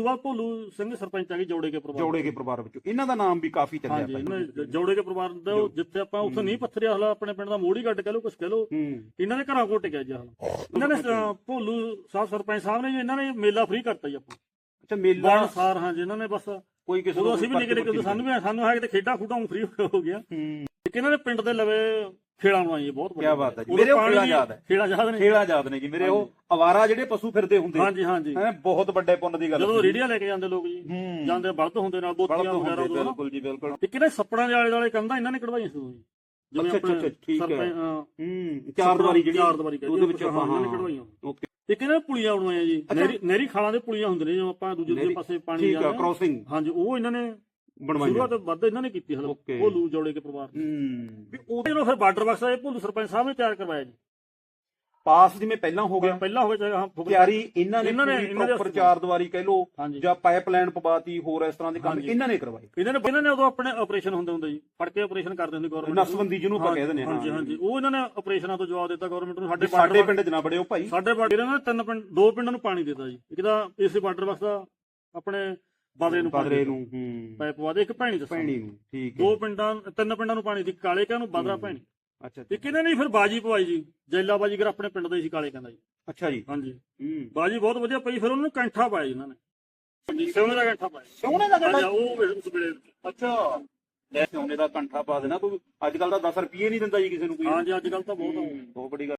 ਬਾਅਦ ਭੋਲੂ ਸਿੰਘ ਸਰਪੰਚ ਆ ਗਏ ਜੋੜੇ ਕੇ ਪਰਿਵਾਰ ਜੋੜੇ ਕੇ ਪਰਿਵਾਰ ਵਿੱਚੋਂ। ਇਹਨਾਂ ਦਾ ਨਾਮ ਵੀ ਕਾਫੀ ਚੱਲਿਆ ਹਾਂਜੀ ਇਹਨਾਂ ਜੋੜੇ ਕੇ ਪਰਿਵਾਰ ਦਾ ਉਹ ਜਿੱਥੇ ਆਪਾਂ ਉੱਥੇ ਨਹੀਂ ਪੱਥਰਿਆ ਹਲਾ ਆਪਣੇ ਪਿੰਡ ਦਾ ਮੋੜੀ ਗੱਡ ਕਹ ਲੋ ਕੁਛ ਕਹ ਲੋ ਹੂੰ। ਇਹਨਾਂ ਦੇ ਘਰਾਂ ਕੋਲ ਟਿਕਿਆ ਜੀ ਹਾਲ। ਇਹਨਾਂ ਨੇ ਅ, ਭੋਲੂ ਸਾਹਿਬ ਸਰਪੰਚ ਸਾਹਿਬ ਨੇ ਜੀ ਇਹਨਾਂ ਨੇ ਮੇਲਾ ਫ੍ਰੀ ਕਰਤਾ ਜੀ ਆਪਾਂ। ਅੱਛਾ ਮੇਲਾ ਬਣ ਸਾਰ ਹਾਂ ਜੀ ਇਹਨਾਂ ਨੇ ਬਸ। ਕੋਈ ਕਿਸੇ ਉਦੋਂ ਨੂੰ ਅਸੀਂ ਵੀ ਨਿਕਲੇ ਕਿਉਂਕਿ ਸਾਨੂੰ ਵੀ ਸਾਨੂੰ ਹੈ ਕਿ ਖੇਡਾਂ ਖੂਡਾਂ ਫ੍ਰੀ ਹੋ ਗਿਆ ਹੂੰ। ਇੱਕ ਇਹਨਾਂ ਨੇ ਪਿੰਡ ਦੇ ਲਵੇ ਖੇੜਾ ਬਣਾਈ ਬਹੁਤ ਕਿਆ ਬਾਤ ਹੈ ਜੀ। ਮੇਰੇ ਉਹ ਖੇੜਾ ਦੀ- ਯਾਦ ਹੈ। ਖੇੜਾ ਯਾਦ ਨੇ ਖੇੜਾ ਯਾਦ ਨੇ ਜੀ। ਮੇਰੇ ਉਹ ਅਵਾਰਾ ਜਿਹੜੇ ਪਸ਼ੂ ਫਿਰਦੇ ਹੁੰਦੇ ਹਾਂਜੀ ਹਾਂਜੀ। ਹੈ ਬਹੁਤ ਵੱਡੇ ਪੁੰਨ ਦੀ ਗੱਲ ਜਦੋਂ। ਰੇੜੀਆਂ ਲੈ ਕੇ ਜਾਂਦੇ ਲੋਕ ਜੀ ਜਾਂਦੇ ਬਲਦ ਹੁੰਦੇ ਨਾਲ ਬੋਤੀਆਂ ਵਗੈਰਾ ਨਾ। ਬਿਲਕੁਲ ਜੀ ਬਿਲਕੁਲ। ਇੱਕ ਇਹਨਾਂ ਸੱਪੜਾਂ ਦੇ ਆਲੇ ਦੁਆਲੇ ਕੰਧਾਂ ਇਹਨਾਂ ਨੇ ਕਢਵਾਈਆਂ ਸੀ ਜੀ। ਅੱਛਾ, ਅੱਛਾ, ਠੀਕ ਹੈ। ਹੂੰ ਚਾਰ ਦੀਵਾਰੀ ਜਿਹੜੀ ਚਾਰ ਦੀਵਾਰੀ ਕਹਿੰਦੇ ਉਹਦੇ ਵਿੱਚ ਇਹਨਾਂ ਨੇ ਹਾਂ ਕਢਵਾਈਆਂ। ਓਕੇ। ਇੱਕ ਇਹਨਾਂ ਨੇ ਪੁਲੀਆਂ ਬਣਵਾਈਆਂ ਜੀ। ਨਹਿਰੀ ਨਹਿਰੀ ਖਾਲਾਂ ਦੇ ਪੁਲੀਆਂ ਹੁੰਦੇ ਨੇ ਜਿਵੇਂ ਆਪਾਂ ਦੂਜੇ ਦੂਜੇ ਨਹਿਰੀ- ਪਾਸੇ ਪਾਣੀ ਠੀਕ ਜਾਂਦਾ ਕ੍ਰੋਸਿੰਗ ਹਾਂਜੀ ਉਹ ਇਹਨਾਂ ਨੇ ਬਣਵਾਈਆਂ। ਸ਼ੁਰੂਆਤ ਵੱਧ ਇਹਨਾਂ ਨੇ ਕੀਤੀ ਹਲ Okay. ਭੋਲੂ ਜੋੜੇ ਕੇ ਪਰਿਵਾਰ ਹੂੰ। ਵੀ ਉਹ ਜਦੋਂ ਫਿਰ ਬਾਰਡਰ ਬਕਸਾ ਇਹ ਭੋਲੂ ਸਰਪੰਚ ਸਾਹਿਬ ਨੇ ਤਿਆਰ ਕਰਵਾਇਆ ਜੀ। ਪਾਸ ਜਿਵੇਂ ਪਹਿਲਾਂ ਹੋ ਗਿਆ। ਪਹਿਲਾਂ ਹੋਵੇ ਚਾਹੇ ਹਾਂ ਫੁੱਕ- ਤਿਆਰੀ ਇਹਨਾਂ ਨੇ ਇਹਨਾਂ ਨੇ- ਪੂਰੀ ਇਹਨਾਂ ਦੇ ਪ੍ਰੋਪਰ ਚਾਰ ਦੀਵਾਰੀ ਕਹਿ ਲੋ ਹਾਂਜੀ। ਜਾਂ ਪਾਈਪਲਾਈਨ ਪਵਾਤੀ ਹੋਰ ਇਸ ਤਰ੍ਹਾਂ ਦੇ ਕੰਮ ਹਾਂਜੀ। ਇਹਨਾਂ ਨੇ ਕਰਵਾਏ। ਇਹਨਾਂ ਨੇ ਇਹਨਾਂ ਨੇ ਉਦੋਂ ਆਪਣੇ ਆਪਰੇਸ਼ਨ ਹੁੰਦੇ ਹੁੰਦੇ ਜੀ। ਫੜ ਕੇ ਆਪਰੇਸ਼ਨ ਕਰਦੇ ਹੁੰਦੇ ਗਵਰਨਮੈਂਟ ਨਸਬੰਦੀ ਜਿਹਨੂੰ ਆਪਾਂ ਕਹਿ ਦਿੰਦੇ ਹਾਂ। ਹਾਂਜੀ ਹਾਂਜੀ। ਉਹ ਇਹਨਾਂ ਨੇ ਆਪਰੇਸ਼ਨਾਂ ਤੋਂ ਜਵਾਬ ਦਿੱਤਾ ਗਵਰਨਮੈਂਟ ਨੂੰ। ਸਾਡੇ ਸਾਡੇ ਬਾਰਡਰ ਪਿੰਡ ਚ ਨਾ ਬੜਿਓ ਭਾਈ। ਸਾਡੇ ਬਾਰਡਰ ਇਹਨਾਂ ਨੇ ਤਿੰਨ ਪਿੰਡ ਦੋ ਪਿੰਡਾਂ ਨੂੰ ਪਾਣੀ ਦਿੱਤਾ ਜੀ। ਇੱਕ ਤਾਂ ਇਸੇ ਬਾਰਡਰ ਵਸਦਾ ਆਪਣੇ ਬਾਦਰੇ ਨੂੰ ਬਦਰੇ। ਨੂੰ ਹੂੰ। ਪਾਈਪ ਵਾਦੇ ਇੱਕ ਭੈਣੀ ਦੱਸੋ। ਭੈਣੀ ਨੂੰ ਠੀਕ ਹੈ। ਦੋ ਪਿੰਡਾਂ ਤਿੰਨ ਪਿੰਡਾਂ ਨੂੰ ਪਾਣੀ ਦੀ ਕਾਲੇ ਕਾ ਨੂੰ? ਬਾਦਰਾ ਭੈਣੀ। ਅੱਛਾ ਅੱਛਾ। ਇੱਕ ਇਹਨਾਂ ਨੇ ਫਿਰ ਬਾਜੀ ਪਵਾਈ ਜੀ ਜੈਲਾ ਬਾਜੀਗਰ ਆਪਣੇ ਪਿੰਡ ਦੇ ਸੀ ਕਾਲੇ ਕਹਿੰਦਾ ਜੀ। ਅੱਛਾ ਜੀ। ਹਾਂਜੀ। ਹੂੰ। ਬਾਜੀ ਬਹੁਤ ਵਧੀਆ ਪਈ ਫਿਰ ਉਹਨਾਂ ਨੂੰ ਕੈਂਠਾ ਪਾਇਆ ਜੀ ਇਹਨਾਂ ਨੇ। ਸੋਨੇ ਦਾ ਕੈਂਠਾ ਪਾਇਆ। ਸੋਹਣੇ ਦਾ ਹਾਂਜੀ, ਉਹ ਉਸ ਵੇਲੇ ਅੱਛਾ। ਲੈ ਸੋਨੇ ਦਾ ਕੰਠਾ ਪਾ ਦੇਣਾ ਤੂੰ। ਅੱਜ ਕੱਲ ਤਾਂ 10 ਰੁਪਏ ਨਹੀਂ ਦਿੰਦਾ ਜੀ ਕਿਸੇ ਨੂੰ ਕੋਈ। ਹਾਂਜੀ ਅੱਜ ਕੱਲ ਤਾਂ ਬਹੁਤ। ਬਹੁਤ ਬੜੀ ਗੱਲ।